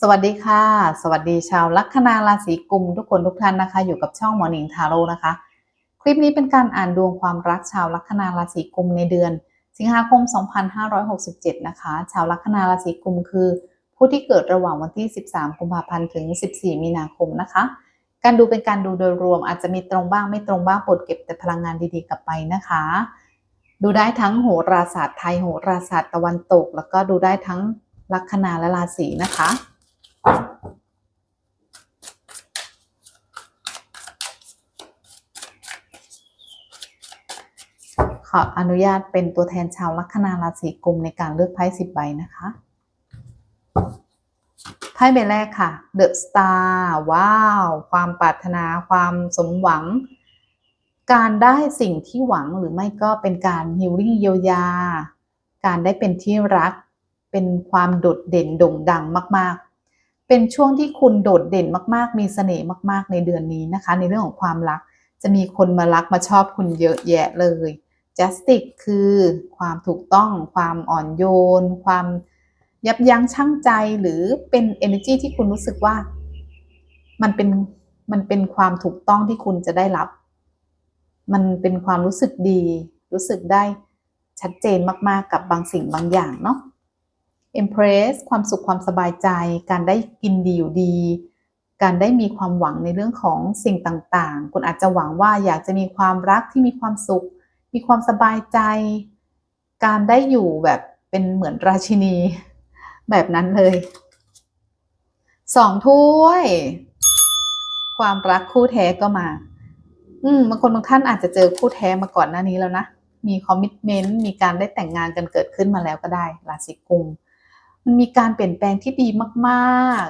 สวัสดีค่ะ สวัสดีชาวลัคนาราศีกุมทุกคนทุกท่านนะคะ อยู่กับช่องหมอหนิงทาโร่นะคะ คลิปนี้เป็นการอ่านดวงความรักชาวลัคนาราศีกุมในเดือน สิงหาคม 2567 นะคะ ชาวลัคนาราศีกุมคือ ผู้ที่เกิดระหว่างวันที่ 13 กุมภาพันธ์ถึง 14 มีนาคมนะคะ การดูเป็นการดูโดยรวมอาจจะมีตรงบ้างไม่ตรงบ้างโปรดเก็บแต่พลังงานดีๆกลับไปนะคะ ดูได้ทั้งโหราศาสตร์ไทยโหราศาสตร์ตะวันตก แล้วก็ดูได้ทั้งลัคนาและราศีนะคะ ขออนุญาตเป็นตัวแทนชาวลัคนาราศีกุมในการเลือกไพ่สิบใบนะคะไพ่ใบแรกค่ะ The Star ว้าว ความปรารถนาความสมหวัง การได้สิ่งที่หวังหรือไม่ก็เป็นการฮิลลิ่งเยียวยา การได้เป็นที่รัก เป็นความโดดเด่นโด่งดังมาก เป็นช่วงที่คุณโดดเด่นมากๆ มีเสน่ห์มาก ๆ ในเดือนนี้นะคะ ในเรื่องของความรัก จะมีคนมารักมาชอบคุณเยอะแยะเลย justice คือความถูกต้อง ความอ่อนโยน ความยับยั้งชั่งใจหรือเป็น energy ที่คุณรู้สึกว่า มันเป็นมันเป็นความถูกต้องที่คุณจะได้รับ มันเป็นความรู้สึกดี รู้สึกได้ชัดเจนมากๆกับบางสิ่งบางอย่างเนาะ Empress ความสุขความสบายใจ การได้กินดีอยู่ดี การได้มีความหวังในเรื่องของสิ่งต่างๆ คุณอาจจะหวังว่าอยากจะมีความรักที่มีความสุข มีความสบายใจ การได้อยู่แบบเป็นเหมือนราชินี แบบนั้นเลยสองถ้วย ความรักคู่แท้ก็มา อืมบางคนบางท่านอาจจะเจอคู่แท้มาก่อนหน้านี้แล้วนะ มีคอมมิชเมนต์ มีการได้แต่งงานกันเกิดขึ้นมาแล้วก็ได้ ราศีกุม มันมีการเปลี่ยนแปลงที่ดีมาก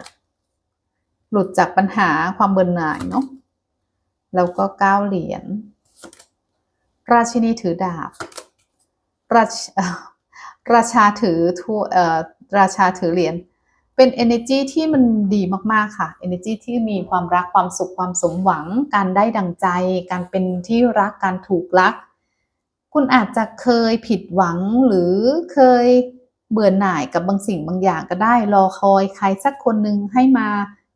ๆ หลุดจากปัญหาความเบื่อหน่ายเนาะแล้วก็ก้าวเหรียญราชินีถือดาบ ราชราชาถือทั่วเอ่อราชาถือเหรียญเป็น energy ที่มันดีมากๆค่ะ energy ที่มีความรักความสุขความสมหวัง การได้ดังใจ การเป็นที่รักการถูกรัก คุณอาจจะเคยผิดหวังหรือเคย เบื่อหน่ายกับบางสิ่งบางอย่างก็ได้รอคอยใครสักคนหนึ่งให้มา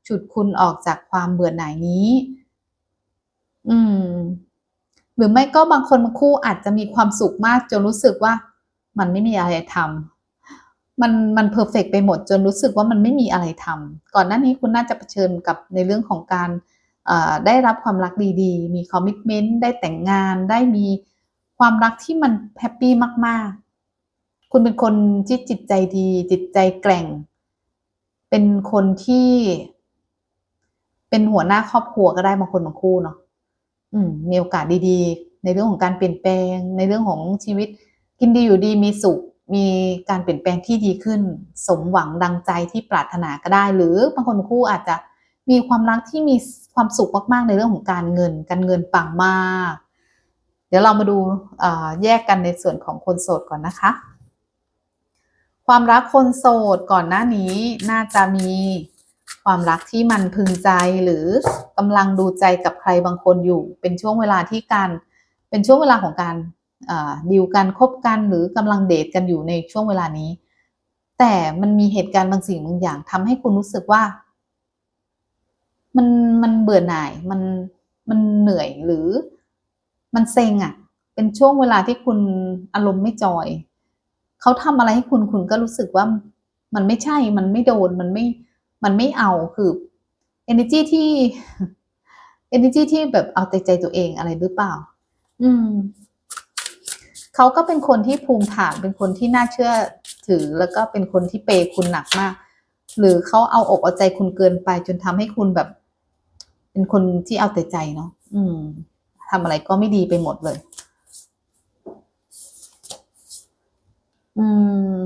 ฉุดคุณออกจากความเบื่อหน่ายนี้ อืม หรือไม่ก็บางคนบางคู่อาจจะมีความสุขมากจนรู้สึกว่า มันไม่มีอะไรทำมันมันเพอร์เฟกไปหมดจนรู้สึกว่ามันไม่มีอะไรทำก่อนหน้านี้คุณน่าจะเผชิญกับในเรื่องของการได้รับความรักดีๆ มีคอมมิชเมนต์ได้แต่งงานได้มีความรักที่มันแฮปปี้มากๆ คุณเป็นคนที่จิตใจดี จิตใจแกร่ง เป็นคนที่ เป็นหัวหน้าครอบครัวก็ได้บางคนบางคู่เนาะอืม มีโอกาสดีๆ ในเรื่องของการเปลี่ยนแปลง ในเรื่องของชีวิต กินดีอยู่ดีมีสุข มีการเปลี่ยนแปลงที่ดีขึ้น สมหวังดังใจที่ปรารถนาก็ได้ หรือบางคนคู่อาจจะมีความรักที่มีความสุขมากๆ ในเรื่องของการเงิน การเงินปังมาก เดี๋ยวเรามาดูแยกกันในส่วนของคนโสดก่อนนะคะ ความรักคนโสดก่อนหน้านี้น่าจะมีความรักที่มันพึงใจหรือกำลังดูใจกับใครบางคนอยู่ เป็นช่วงเวลาที่การเป็นช่วงเวลาของการดิวกันคบกันหรือกำลังเดทกันอยู่ในช่วงเวลานี้ แต่มันมีเหตุการณ์บางสิ่งบางอย่างทำให้คุณรู้สึกว่า มันมันเบื่อหน่ายมันมันเหนื่อยหรือมันเซ็งอะ่ะ เป็นช่วงเวลาที่คุณอารมณ์ไม่จอย เขาทำอะไรให้คุณคุณก็รู้สึกว่ามันไม่ใช่มันไม่โดนมันไม่มันไม่เอาคือ energy ที่ energy ที่แบบเอาใจใจตัวเองอะไรหรือเปล่า อืมเขาก็เป็นคนที่ภูมิฐานเป็นคนที่น่าเชื่อถือแล้วก็เป็นคนที่เปย์คุณหนักมาก หรือเขาเอาอกเอาใจคุณเกินไป จนทำให้คุณแบบ เป็นคนที่เอาแต่ใจเนาะอืมทำอะไรก็ไม่ดีไปหมดเลย อืม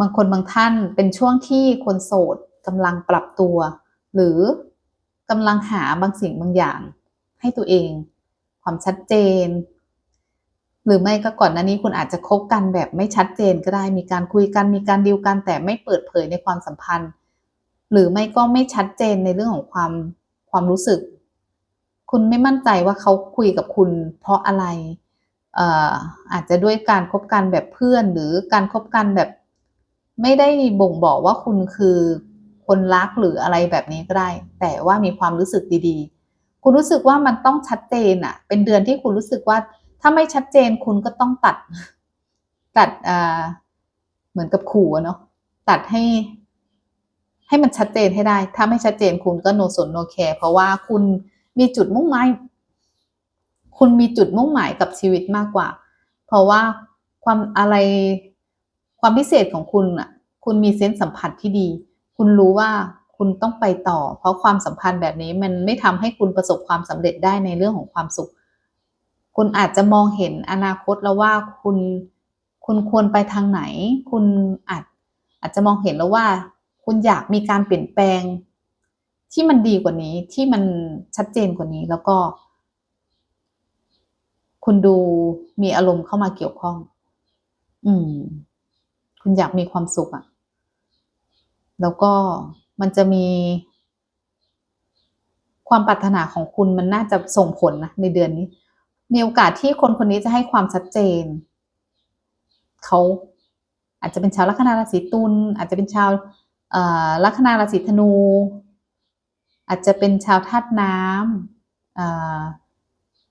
บางคนบางท่านเป็นช่วงที่คนโสดกำลังปรับตัว หรือกำลังหาบางสิ่งบางอย่าง ให้ตัวเอง ความชัดเจน หรือไม่ก็ก่อนหน้านี้คุณอาจจะคบกันแบบไม่ชัดเจนก็ได้มีการคุยกันมีการดีลกันแต่ไม่เปิดเผยในความสัมพันธ์ หรือไม่ก็ไม่ชัดเจนในเรื่องของความความรู้สึก คุณไม่มั่นใจว่าเขาคุยกับคุณเพราะอะไรเอ่ออาจจะด้วยการคบกันแบบเพื่อน หรือการคบกันแบบ ไม่ได้บ่งบอกว่าคุณคือคนรักหรืออะไรแบบนี้ก็ได้ แต่ว่ามีความรู้สึกดีๆ คุณรู้สึกว่ามันต้องชัดเจนอะเป็นเดือนที่คุณรู้สึกว่า ถ้าไม่ชัดเจนคุณก็ต้องตัด ตัดอ่าเหมือนกับขู่เนาะตัดให้ ให้มันชัดเจนให้ได้ ถ้าไม่ชัดเจนคุณก็โนสนโนแคร์เพราะว่าคุณ มีจุดมุ่งหมาย คุณมีจุดมุ่งหมายกับชีวิตมากกว่า เพราะว่าความอะไรความพิเศษของคุณอะ คุณมีเซนส์สัมผัสที่ดี คุณรู้ว่าคุณต้องไปต่อ เพราะความสัมพันธ์แบบนี้มันไม่ทำให้คุณประสบความสำเร็จได้ในเรื่องของความสุข คุณอาจจะมองเห็นอนาคตแล้วว่าคุณคุณควรไปทางไหน คุณอาจอาจจะมองเห็นแล้วว่า คุณอยากมีการเปลี่ยนแปลง ที่มันดีกว่านี้ที่มันชัดเจนกว่านี้แล้วก็ คุณดูมีอารมณ์เข้ามาเกี่ยวข้อง อืม คุณอยากมีความสุขอะแล้วก็มันจะมี ความปรารถนาของคุณมันน่าจะส่งผลนะในเดือนนี้ มีโอกาสที่คนคนนี้จะให้ความชัดเจน เขาอาจจะเป็นชาวลัคนาราศีตุลอาจจะเป็นชาวลัคนาราศีธนู อาจจะเป็นชาวธาตุน้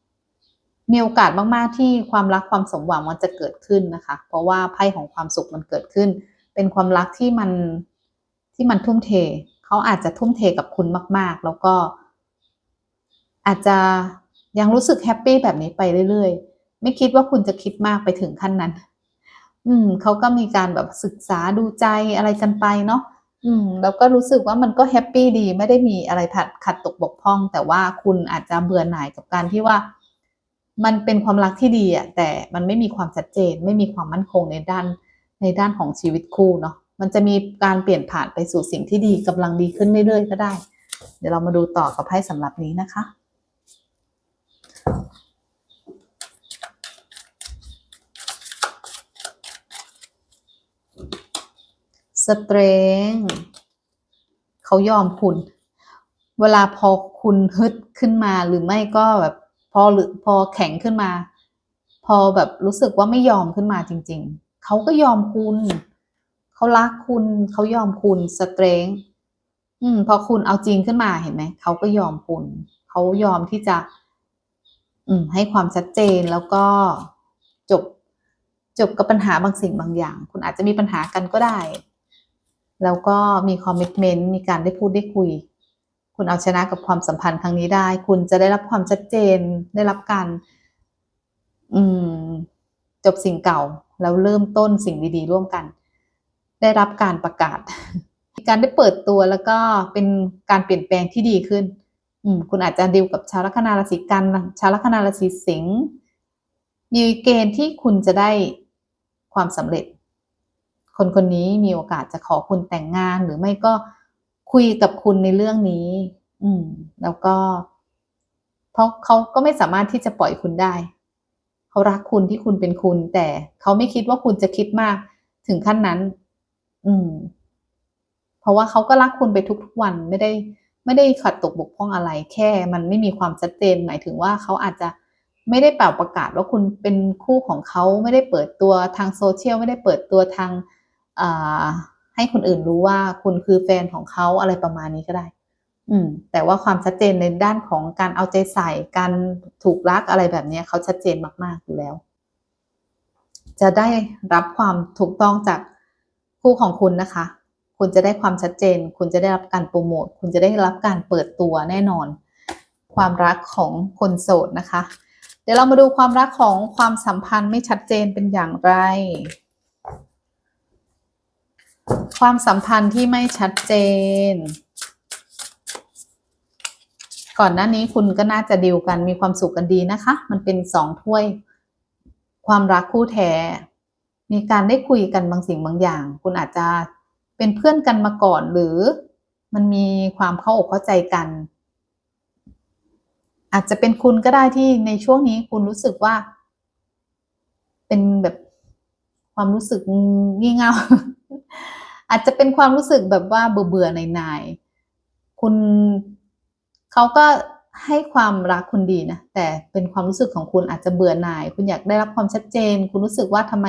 ำมีโอกาสมาก ๆ ที่ความรักความสมหวังมันจะเกิดขึ้นนะคะ เพราะว่าไพ่ของความสุขมันเกิดขึ้น เป็นความรักที่มันที่มันทุ่มเท เขาอาจจะทุ่มเทกับคุณมาก ๆ แล้วก็ อาจจะยังรู้สึกแฮปปี้แบบนี้ไปเรื่อย ๆ ไม่คิดว่าคุณจะคิดมากไปถึงขั้นนั้น อืมเขาก็มีการแบบศึกษาดูใจอะไรกันไปเนาะ อืมแล้วก็รู้สึกว่ามันก็แฮปปี้ดีไม่ได้มีอะไรขัดขัดตกบกพร่อง แต่ว่าคุณอาจจะเบื่อหน่ายกับการที่ว่า มันเป็นความรักที่ดีอะแต่มันไม่มีความชัดเจน ไม่มีความมั่นคงในด้านในด้านของชีวิตคู่เนาะมันจะมีการเปลี่ยนผ่านไปสู่สิ่งที่ดีกำลังดีขึ้นเรื่อยๆก็ได้ เดี๋ยวเรามาดูต่อกับไพ่สำหรับนี้นะคะ สเตรงเขายอมคุณ เวลาพอคุณฮึดขึ้นมาหรือไม่ก็แบบพอหรือพอแข็งขึ้นมา พอแบบรู้สึกว่าไม่ยอมขึ้นมาจริง ๆ เขาก็ยอมคุณเขารักคุณเขายอมคุณสเตรงอืม พอคุณเอาจริงขึ้นมาเห็นไหมเขาก็ยอมคุณเขายอมที่จะ อืม ให้ความชัดเจนแล้วก็จบจบกับปัญหาบางสิ่งบางอย่าง คุณอาจจะมีปัญหากันก็ได้ แล้วก็มีคอมมิชเมนต์มีการได้พูดได้คุย คุณเอาชนะกับความสัมพันธ์ครั้งนี้ได้ คุณจะได้รับความชัดเจนได้รับการ อืม จบสิ่งเก่า แล้วเริ่มต้นสิ่งดีๆ ร่วมกัน ได้รับการประกาศ การได้เปิดตัวแล้วก็เป็นการเปลี่ยนแปลงที่ดีขึ้น อืม คุณอาจจะดีลกับชาวลัคนาราศีกันชาวลัคนาราศีสิงห์มีเกณฑ์ที่คุณจะได้ความสำเร็จ คนคนนี้มีโอกาสจะขอคุณแต่งงานหรือไม่ก็คุยกับคุณในเรื่องนี้ อืม แล้วก็ เพราะเขาก็ไม่สามารถที่จะปล่อยคุณได้ เขารักคุณที่คุณเป็นคุณ แต่เขาไม่คิดว่าคุณจะคิดมากถึงขั้นนั้น อืม เพราะว่าเขาก็รักคุณไปทุกๆวันไม่ได้ไม่ได้ขัดตกบกพร่องอะไร แค่ มันไม่มีความชัดเจนหมายถึงว่าเขาอาจจะไม่ได้เป่าประกาศว่าคุณเป็นคู่ของเขาไม่ได้เปิดตัวทางโซเชียลไม่ได้เปิดตัวทาง ให้คนอื่นรู้ว่าคุณคือแฟนของเขาอะไรประมาณนี้ก็ได้ อืม แต่ว่าความชัดเจนในด้านของการเอาใจใส่ การถูกรักอะไรแบบนี้เขาชัดเจนมากๆอยู่แล้ว จะได้รับความถูกต้องจากคู่ของคุณนะคะ คุณจะได้ความชัดเจน คุณจะได้รับการโปรโมท คุณจะได้รับการเปิดตัวแน่นอน ความรักของคนโสดนะคะ เดี๋ยวเรามาดูความรักของความสัมพันธ์ไม่ชัดเจนเป็นอย่างไร ความสัมพันธ์ที่ไม่ชัดเจน ก่อนหน้านี้คุณก็น่าจะดีลกันมีความสุขกันดีนะคะ มันเป็นสองถ้วย ความรักคู่แท้ มีการได้คุยกันบางสิ่งบางอย่าง คุณอาจจะเป็นเพื่อนกันมาก่อนหรือมันมีความเข้าอกเข้าใจกัน อาจจะเป็นคุณก็ได้ที่ในช่วงนี้คุณรู้สึกว่า เป็นแบบความรู้สึกงี่เง่า อาจจะเป็นความรู้สึกแบบว่าเบื่อเบื่อหน่ายๆคุณเขาก็ให้ความรักคุณดีนะ แต่เป็นความรู้สึกของคุณอาจจะเบื่อหน่าย คุณอยากได้รับความชัดเจน คุณรู้สึกว่าทำไม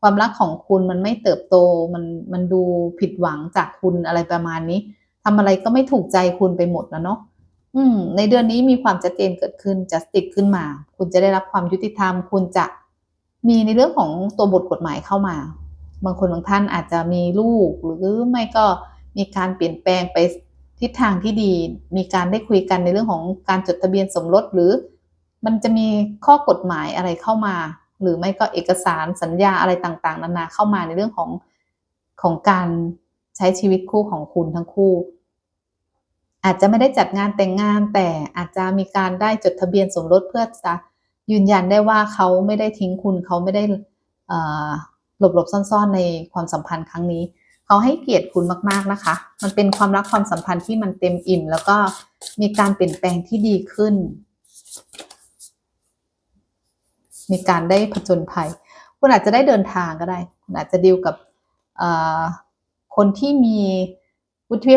ความรักของคุณมันไม่เติบโต มันมันดูผิดหวังจากคุณอะไรประมาณนี้ทำอะไรก็ไม่ถูกใจคุณไปหมดแล้วเนาะอืม ในเดือนนี้มีความชัดเจนเกิดขึ้นจะติดขึ้นมา คุณจะได้รับความยุติธรรม คุณจะมีในเรื่องของตัวบทกฎหมายเข้ามา บางคนบางท่านอาจจะมีลูก หรือไม่ก็มีการเปลี่ยนแปลงไปทิศทางที่ดี มีการได้คุยกันในเรื่องของการจดทะเบียนสมรสหรือ มันจะมีข้อกฎหมายอะไรเข้ามา หรือไม่ก็เอกสารสัญญาอะไรต่างๆ นานาเข้ามาในเรื่องของของการใช้ชีวิตคู่ของคุณทั้งคู่ อาจจะไม่ได้จัดงานแต่งงานแต่อาจจะมีการได้จดทะเบียนสมรสเพื่อจะยืนยันได้ว่าเขาไม่ได้ทิ้งคุณเขาไม่ได้ หลบหลบซ่อนๆในความสัมพันธ์ครั้งนี้ เขาให้เกียรติคุณมากๆนะคะ มันเป็นความรักความสัมพันธ์ที่มันเต็มอิ่ม แล้วก็มีการเปลี่ยนแปลงที่ดีขึ้น มีการได้ผจญภัย คุณอาจจะได้เดินทางก็ได้ คุณอาจจะดีลกับคนที่มีวุฒิ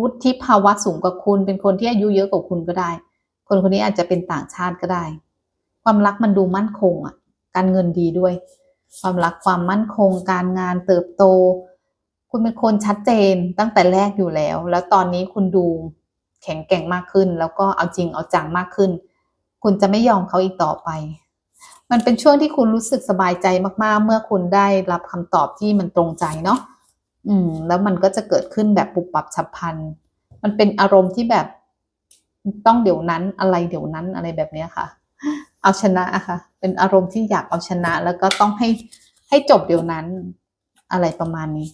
วุฒิภาวะสูงกว่าคุณ เป็นคนที่อายุเยอะกว่าคุณก็ได้ คนคนนี้อาจจะเป็นต่างชาติก็ได้ ความรักมันดูมั่นคงอะ การเงินดีด้วย ความรักความมั่นคง การงานเติบโต คุณเป็นคนชัดเจนตั้งแต่แรกอยู่แล้ว แล้วตอนนี้คุณดูแข็งแกร่งมากขึ้น แล้วก็เอาจริงเอาจังมากขึ้น คุณจะไม่ยอมเขาอีกต่อไป มันเป็นช่วงที่คุณรู้สึกสบายใจมากๆ เมื่อคุณได้รับคำตอบที่มันตรงใจเนาะอืม แล้วมันก็จะเกิดขึ้นแบบปุบปับฉับพลัน มันเป็นอารมณ์ที่แบบต้องเดี๋ยวนั้นอะไรเดี๋ยวนั้นอะไรแบบนี้ค่ะ เอาชนะอะค่ะ เป็นอารมณ์ที่อยากเอาชนะ แล้วก็ต้องให้ให้จบเดี๋ยวนั้น อะไรประมาณนี้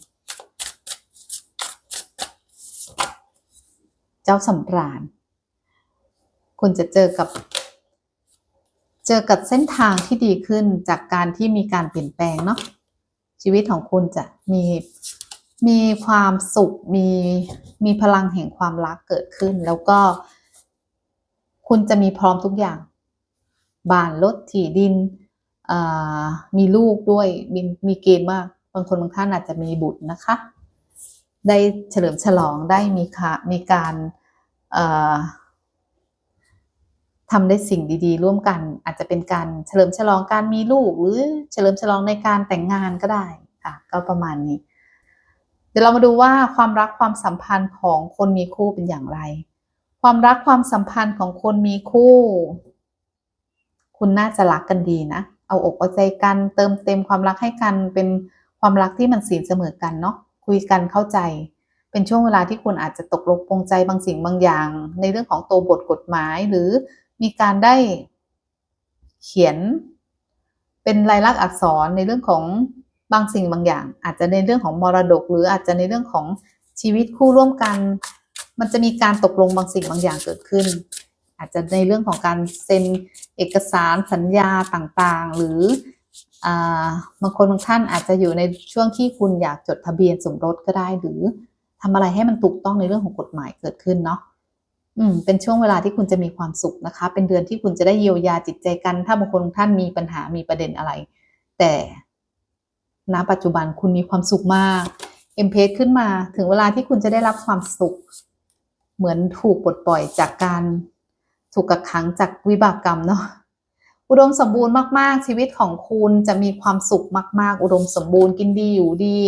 เจ้าสำราญคุณจะเจอกับ เจอกับเส้นทางที่ดีขึ้นจากการที่มีการเปลี่ยนแปลงเนาะชีวิตของคุณจะมีมีความสุขมีมีพลังแห่งความรักเกิดขึ้น แล้วก็ คุณจะมีพร้อมทุกอย่าง บ้านรถที่ดินมีลูกด้วยมีมีเกณฑ์มาก บางคนบางท่านอาจจะมีบุตรนะคะ ได้เฉลิมฉลองได้มีค่ะมีการทำได้สิ่งดีๆ ร่วมกัน อาจจะเป็นการเฉลิมฉลองการมีลูก หรือเฉลิมฉลองในการแต่งงานก็ได้ค่ะก็ประมาณนี้ เดี๋ยวเรามาดูว่าความรักความสัมพันธ์ของคนมีคู่เป็นอย่างไร ความรักความสัมพันธ์ของคนมีคู่ คุณน่าจะรักกันดีนะ เอาอกเอาใจกันเติมเต็มความรักให้กัน เป็นความรักที่มันสีเสมอกันเนาะคุยกันเข้าใจ เป็นช่วงเวลาที่คุณอาจจะตกลงปรงใจบางสิ่งบางอย่าง ในเรื่องของตัวบทกฎหมาย หรือมีการได้เขียน เป็นลายลักษณ์อักษรในเรื่องของบางสิ่งบางอย่าง อาจจะในเรื่องของมรดก หรืออาจจะในเรื่องของชีวิตคู่ร่วมกัน มันจะมีการตกลงบางสิ่งบางอย่างเกิดขึ้น อาจจะในเรื่องของการเซ็นเอกสารสัญญาต่างๆ หรือบางคนบางท่านอาจจะอยู่ในช่วงที่คุณอยากจดทะเบียนสมรสก็ได้ หรือทำอะไรให้มันถูกต้องในเรื่องของกฎหมายเกิดขึ้นเนาะอืมเป็นช่วงเวลาที่คุณจะมีความสุขนะคะ เป็นเดือนที่คุณจะได้เยียวยาจิตใจกัน ถ้าบางคนท่านมีปัญหามีประเด็นอะไร แต่ณปัจจุบันคุณมีความสุขมากเอ็มเพสขึ้นมาถึงเวลาที่คุณจะได้รับความสุข เหมือนถูกปลดปล่อยจากการ ถูกกักขังจากวิบากกรรมเนาะอุดมสมบูรณ์มากๆ ชีวิตของคุณจะมีความสุขมาก ๆ อุดมสมบูรณ์กินดีอยู่ดี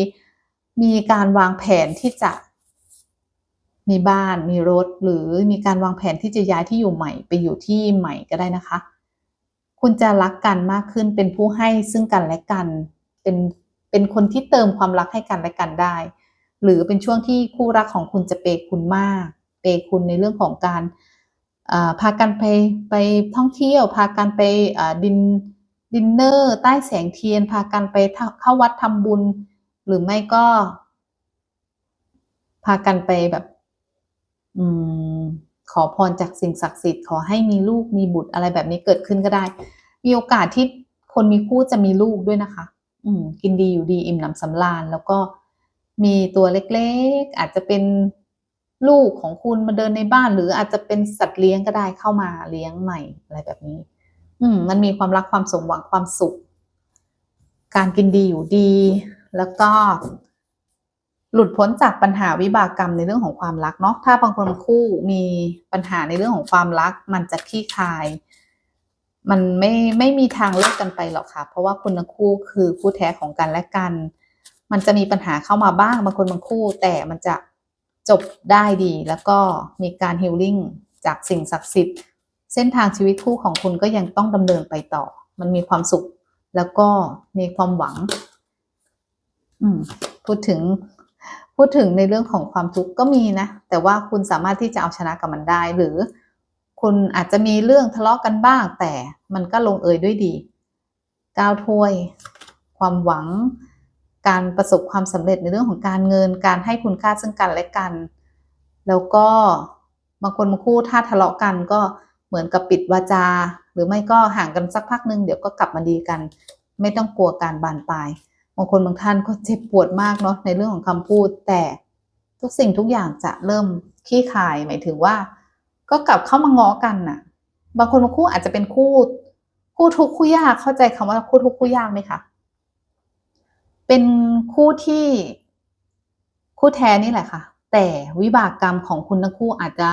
มีการวางแผนที่จะ มีบ้านมีรถ หรือมีการวางแผนที่จะย้ายที่อยู่ใหม่ไปอยู่ที่ใหม่ก็ได้นะคะ คุณจะรักกันมากขึ้นเป็นผู้ให้ซึ่งกันและกัน เป็นเป็นคนที่เติมความรักให้กันและกันได้ หรือเป็นช่วงที่คู่รักของคุณจะเปคุณมาก เปคุณในเรื่องของการ พากันไปไปท่องเที่ยว พากันไปดินดินเนอร์ใต้แสงเทียน พากันไปเข้าวัดทำบุญ หรือไม่ก็ พากันไปแบบอขอพรจากสิ่งศักดิ์สิทธิ์ขอให้มีลูกมีบุตรอะไรแบบนี้เกิดขึ้นก็ได้ มีโอกาสที่คนมีคู่จะมีลูกด้วยนะคะ อืม กินดีอยู่ดีอิ่มหนำสำราญ แล้วก็มีตัวเล็กๆ อาจจะเป็น ลูกของคุณมาเดินในบ้าน หรืออาจจะเป็นสัตว์เลี้ยงก็ได้เข้ามาเลี้ยงใหม่อะไรแบบนี้ อืม มันมีความรักความสมหวังความสุข การกินดีอยู่ดี แล้วก็ หลุดพ้นจากปัญหาวิบากกรรมในเรื่องของความรักเนาะถ้าบางคนคู่มีปัญหาในเรื่องของความรัก มันจะคลี่คลาย มันไม่ไม่มีทางเลิกกันไปหรอกค่ะ เพราะว่าคุณทั้งคู่คือคู่แท้ของกันและกัน มันจะมีปัญหาเข้ามาบ้างบางคนบางคู่ แต่มันจะ จบได้ดีแล้วก็มีการฮิลลิ่งจากสิ่งศักดิ์สิทธิ์ เส้นทางชีวิตคู่ของคุณก็ยังต้องดำเนินไปต่อ มันมีความสุข แล้วก็มีความหวัง อืม พูดถึง พูดถึงในเรื่องของความทุกข์ก็มีนะ แต่ว่าคุณสามารถที่จะเอาชนะกับมันได้ หรือ คุณอาจจะมีเรื่องทะเลาะกันบ้าง แต่มันก็ลงเอยด้วยดีก้าวถ้วย ความหวัง การประสบความสำเร็จในเรื่องของการเงิน การให้คุณค่าซึ่งกันและกัน แล้วก็บางคนบางคู่ถ้าทะเลาะกันก็เหมือนกับปิดวาจา หรือไม่ก็ห่างกันสักพักหนึ่งเดี๋ยวก็กลับมาดีกัน ไม่ต้องกลัวการบานปลายบางคนบางท่านก็เจ็บปวดมากเนาะในเรื่องของคำพูด แต่ทุกสิ่งทุกอย่างจะเริ่มขี้คายหมายถึงว่า ก็กลับเข้ามาง้อกันน่ะ บางคนบางคู่อาจจะเป็นคู่ คู่ทุกคู่ยากเข้าใจคำว่าคู่ทุกคู่ยากไหมคะ เป็นคู่ที่คู่แท้นี่แหละค่ะ แต่วิบากกรรมของคุณทั้งคู่อาจจะ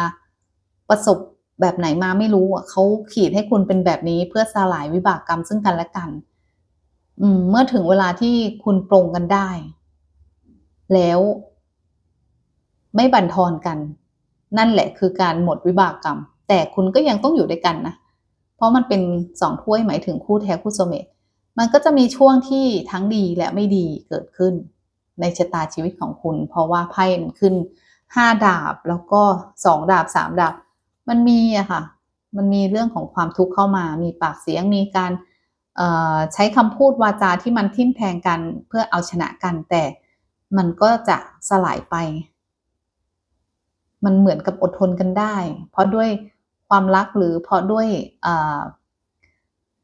ประสบแบบไหนมาไม่รู้อะเขาขีดให้คุณเป็นแบบนี้เพื่อสลายวิบากกรรมซึ่งกันและกัน อืม เมื่อถึงเวลาที่คุณปรงกันได้ แล้ว ไม่บั่นทอนกัน นั่นแหละคือการหมดวิบากกรรม แต่คุณก็ยังต้องอยู่ด้วยกันนะ เพราะมันเป็นสองถ้วยหมายถึงคู่แท้คู่โซเมต มันก็จะมีช่วงที่ทั้งดีและไม่ดีเกิดขึ้น ในชะตาชีวิตของคุณ เพราะว่าไพ่มันขึ้นห้าดาบแล้วก็สองดาบสามดาบ มันมีอะค่ะ มันมีเรื่องของความทุกข์เข้ามา มีปากเสียงมีการใช้คำพูดวาจาที่มันทิ่มแทงกันเพื่อเอาชนะกัน แต่มันก็จะสลายไป มันเหมือนกับอดทนกันได้ เพราะด้วยความรักหรือเพราะด้วย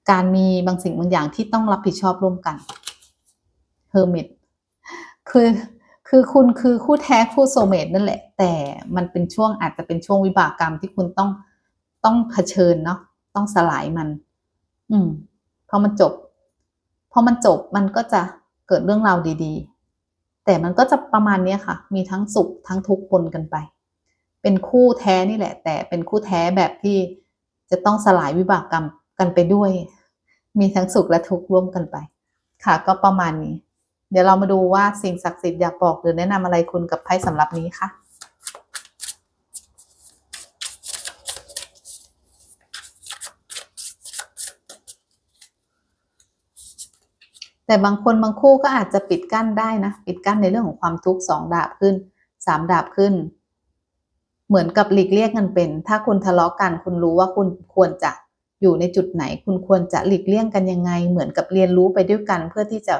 การมีบางสิ่งบางอย่างที่ต้องรับผิดชอบร่วมกันเฮอร์มิตคือคือคุณคือคู่แท้คู่โซเมตนั่นแหละ แต่มันเป็นช่วงอาจจะเป็นช่วงวิบากกรรมที่คุณต้องต้องเผชิญเนาะต้องสลายมัน อืมพอมันจบพอมันจบมันก็จะเกิดเรื่องราวดีๆ แต่มันก็จะประมาณนี้ค่ะ มีทั้งสุขทั้งทุกข์ปนกันไป เป็นคู่แท้นี่แหละ แต่เป็นคู่แท้แบบที่จะต้องสลายวิบากกรรม กันไปด้วย มีทั้งสุขและทุกข์ร่วมกันไป ค่ะ ก็ประมาณนี้ เดี๋ยวเรามาดูว่าสิ่งศักดิ์สิทธิ์อยากบอกหรือแนะนำอะไรคุณกับไพ่สำหรับนี้ค่ะแต่บางคนบางคู่ก็อาจจะปิดกั้นได้นะ ปิดกั้นในเรื่องของความทุกข์สองดาบขึ้นสามดาบขึ้น เหมือนกับหลีกเลี่ยงกันเป็น ถ้าคุณทะเลาะกัน คุณรู้ว่าคุณควรจะ อยู่ในจุดไหน คุณควรจะหลีกเลี่ยงกันยังไง เหมือนกับเรียนรู้ไปด้วยกัน เพื่อที่จะ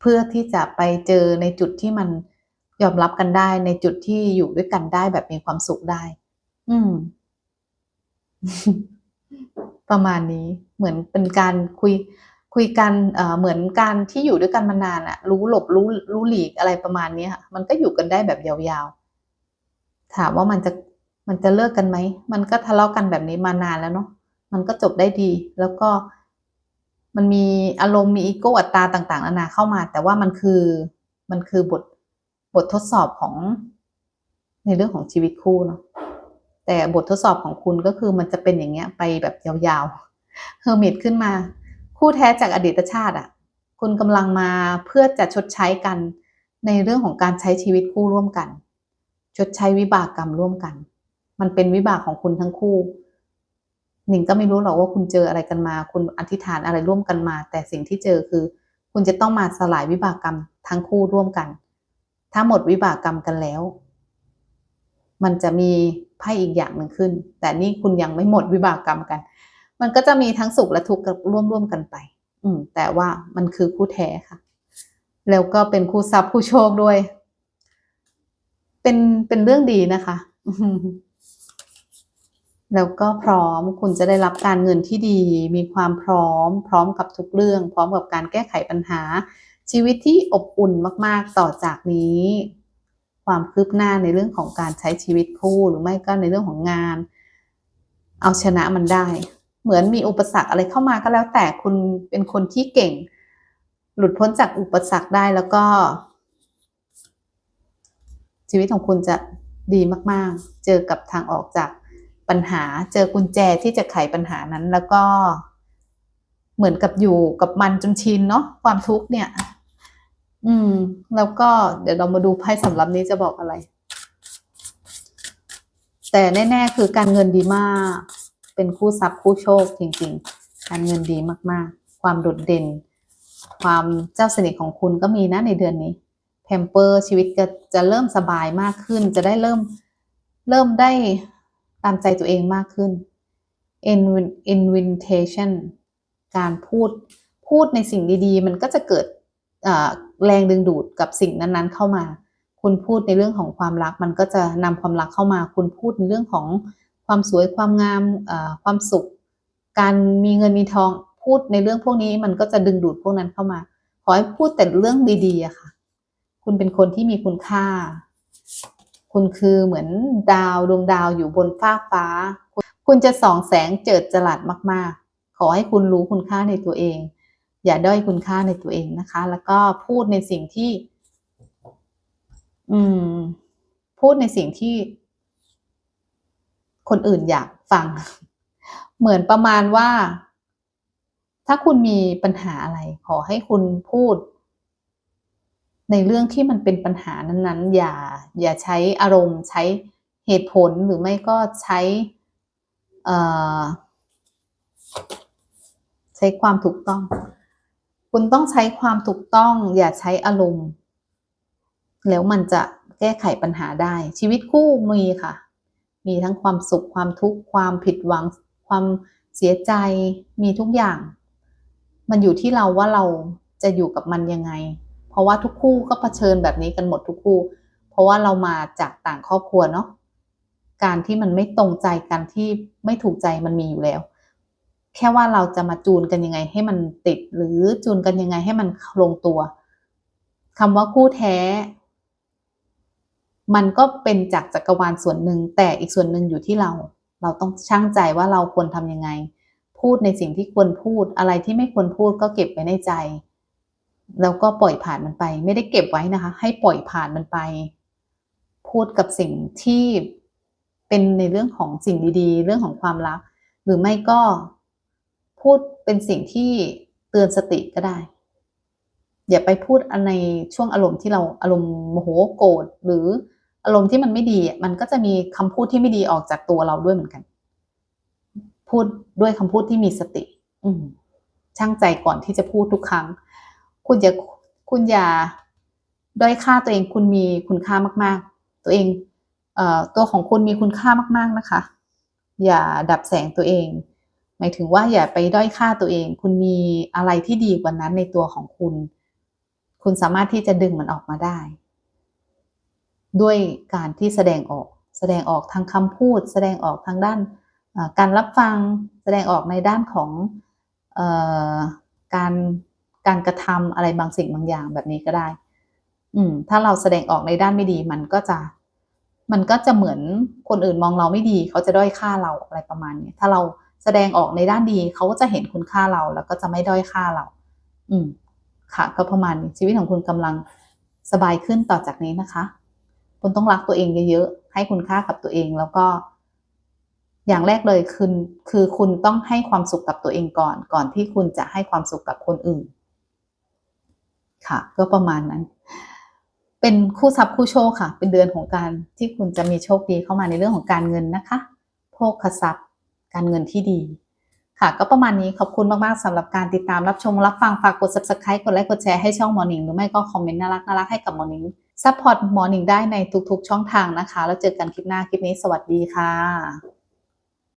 เพื่อที่จะไปเจอในจุดที่มันยอมรับกันได้ ในจุดที่อยู่ด้วยกันได้แบบมีความสุขได้ อืม ประมาณนี้เหมือนเป็นการคุยคุยกันเอ่อเหมือนการที่อยู่ด้วยกันมานานอะรู้หลบรู้รู้หลีกอะไรประมาณนี้ค่ะมันก็อยู่กันได้แบบยาวๆ ถามว่ามันจะ มันจะเลิกกันไหม มันก็ทะเลาะกันแบบนี้มานานแล้วเนาะ มันก็จบได้ดี แล้วก็ มันมีอารมณ์มีอีโก้อัตตาต่างๆนานาเข้ามา แต่ว่ามันคือ มันคือบท บททดสอบของ ในเรื่องของชีวิตคู่เนาะ แต่บททดสอบของคุณก็คือมันจะเป็นอย่างเงี้ย ไปแบบยาวๆ เฮอร์มิตขึ้นมา คู่แท้จากอดีตชาติอะ คุณกำลังมาเพื่อจะชดใช้กันในเรื่องของการใช้ชีวิตคู่ร่วมกัน ชดใช้วิบากกรรมร่วมกัน มันเป็นวิบากของคุณทั้งคู่ หนิงก็ไม่รู้หรอกว่าคุณเจออะไรกันมา คุณอธิษฐานอะไรร่วมกันมา แต่สิ่งที่เจอคือ คุณจะต้องมาสลายวิบากกรรมทั้งคู่ร่วมกัน ถ้าหมดวิบากกรรมกันแล้ว มันจะมีไพ่อีกอย่างหนึ่งขึ้น แต่นี่คุณยังไม่หมดวิบากกรรมกัน มันก็จะมีทั้งสุขและทุกข์ร่วมร่วมกันไป อืม แต่ว่ามันคือคู่แท้ค่ะ แล้วก็เป็นคู่ทรัพย์คู่โชคด้วย เป็นเป็นเรื่องดีนะคะ แล้วก็พร้อมคุณจะได้รับการเงินที่ดี มีความพร้อม พร้อมกับทุกเรื่อง พร้อมกับการแก้ไขปัญหา ชีวิตที่อบอุ่นมาก ๆ ต่อจากนี้ ความคืบหน้าในเรื่องของการใช้ชีวิตคู่หรือไม่ก็ในเรื่องของงาน เอาชนะมันได้ เหมือนมีอุปสรรคอะไรเข้ามาก็แล้วแต่คุณเป็นคนที่เก่ง หลุดพ้นจากอุปสรรคได้แล้วก็ ชีวิตของคุณจะดีมาก ๆ เจอกับทางออกจาก ปัญหาเจอกุญแจที่จะไขปัญหานั้น แล้วก็เหมือนกับอยู่กับมันจนชินเนาะความทุกข์เนี่ย อืม แล้วก็เดี๋ยวเรามาดูไพ่สำหรับนี้จะบอกอะไร แต่แน่ๆคือการเงินดีมาก เป็นคู่ทรัพย์คู่โชคจริง ๆ การเงินดีมากๆ ความโดดเด่น ความเจ้าสนิทของคุณก็มีนะในเดือนนี้แพมเปอร์ชีวิตก็จะเริ่มสบายมากขึ้น จะได้เริ่มเริ่มได้ ตามใจตัวเองมากขึ้น invitation การพูดพูดในสิ่งดีๆ มันก็จะเกิดแรงดึงดูดกับสิ่งนั้นๆ เข้ามา คุณพูดในเรื่องของความรัก มันก็จะนำความรักเข้ามา คุณพูดในเรื่องของความสวยความงามความสุข การมีเงินมีทองพูดในเรื่องพวกนี้มันก็จะดึงดูดพวกนั้นเข้ามา ขอให้พูดแต่เรื่องดีๆอะค่ะ คุณเป็นคนที่มีคุณค่า คุณคือเหมือนดาวดวงดาวอยู่บนฟ้าฟ้า คุณจะส่องแสงเจิดจรัสมากๆ ขอให้คุณรู้คุณค่าในตัวเอง อย่าด้อยคุณค่าในตัวเองนะคะ แล้วก็พูดในสิ่งที่ อืม พูดในสิ่งที่ คนอื่นอยากฟัง เหมือนประมาณว่า ถ้าคุณมีปัญหาอะไร ขอให้คุณพูด ในเรื่องที่มันเป็นปัญหานั้นๆ อย่าอย่าใช้อารมณ์ใช้เหตุผลหรือไม่ก็ใช้ใช้ความถูกต้อง คุณต้องใช้ความถูกต้อง อย่าใช้อารมณ์ แล้วมันจะแก้ไขปัญหาได้ ชีวิตคู่มีค่ะ มีทั้งความสุขความทุกข์ความผิดหวัง ความเสียใจมีทุกอย่าง มันอยู่ที่เราว่าเราจะอยู่กับมันยังไง เพราะว่าทุกคู่ก็เผชิญแบบนี้กันหมดทุกคู่ เพราะว่าเรามาจากต่างครอบครัวเนาะการที่มันไม่ตรงใจกันที่ไม่ถูกใจมันมีอยู่แล้ว แค่ว่าเราจะมาจูนกันยังไงให้มันติด หรือจูนกันยังไงให้มันลงตัวคำว่าคู่แท้ มันก็เป็นจากจักรวาลส่วนหนึ่ง แต่อีกส่วนหนึ่งอยู่ที่เรา เราต้องช่างใจว่าเราควรทำยังไง พูดในสิ่งที่ควรพูดอะไรที่ไม่ควรพูดก็เก็บไว้ในใจ แล้วก็ปล่อยผ่านมันไป ไม่ได้เก็บไว้นะคะ ให้ปล่อยผ่านมันไป พูดกับสิ่งที่เป็นในเรื่องของสิ่งดีๆ เรื่องของความรัก หรือไม่ก็พูดเป็นสิ่งที่เตือนสติก็ได้ อย่าไปพูดในช่วงอารมณ์ที่เราอารมณ์โมโหโกรธหรืออารมณ์ที่มันไม่ดี มันก็จะมีคำพูดที่ไม่ดีออกจากตัวเราด้วยเหมือนกัน พูดด้วยคำพูดที่มีสติ อืช่างใจก่อนที่จะพูดทุกครั้ง คุณอย่าคุณอย่าด้อยค่าตัวเองคุณมีคุณค่ามาก ๆ ตัวเองตัวของคุณมีคุณค่ามาก ๆนะคะ อย่าดับแสงตัวเอง หมายถึงว่าอย่าไปด้อยค่าตัวเอง คุณมีอะไรที่ดีกว่านั้นในตัวของคุณ คุณสามารถที่จะดึงมันออกมาได้ ด้วยการที่แสดงออก แสดงออกทางคำพูด แสดงออกทางด้านการรับฟัง แสดงออกในด้านของออการ การกระทำอะไรบางสิ่งบางอย่างแบบนี้ก็ได้ อืม ถ้าเราแสดงออกในด้านไม่ดีมันก็จะ มันก็จะเหมือนคนอื่นมองเราไม่ดี เขาจะด้อยค่าเราอะไรประมาณนี้ถ้าเราแสดงออกในด้านดีเขาก็จะเห็นคุณค่าเราแล้วก็จะไม่ด้อยค่าเรา อืม ค่ะ ก็ประมาณนี้ชีวิตของคุณกำลังสบายขึ้นต่อจากนี้นะคะ คุณต้องรักตัวเองเยอะๆให้คุณค่ากับตัวเองแล้วก็อย่างแรกเลยคือคือคุณต้องให้ความสุขกับตัวเองก่อน ก่อนที่คุณจะให้ความสุขกับคนอื่น ค่ะ ก็ประมาณนั้น เป็นคู่ทรัพย์คู่โชคค่ะ เป็นเดือนของการที่คุณจะมีโชคดีเข้ามาในเรื่องของการเงินนะคะโภคทรัพย์ การเงินที่ดี ค่ะ ก็ประมาณนี้ขอบคุณมากๆสำหรับการติดตามรับชมรับฟังฝากกด subscribe กดไลค์กดแชร์ให้ช่องหมอหนิงหรือไม่ก็คอมเมนต์น่ารักน่ารักให้กับหมอหนิงซัพพอร์ตหมอหนิงได้ในทุกๆ ช่องทางนะคะ แล้วเจอกันคลิปหน้าคลิปนี้สวัสดีค่ะ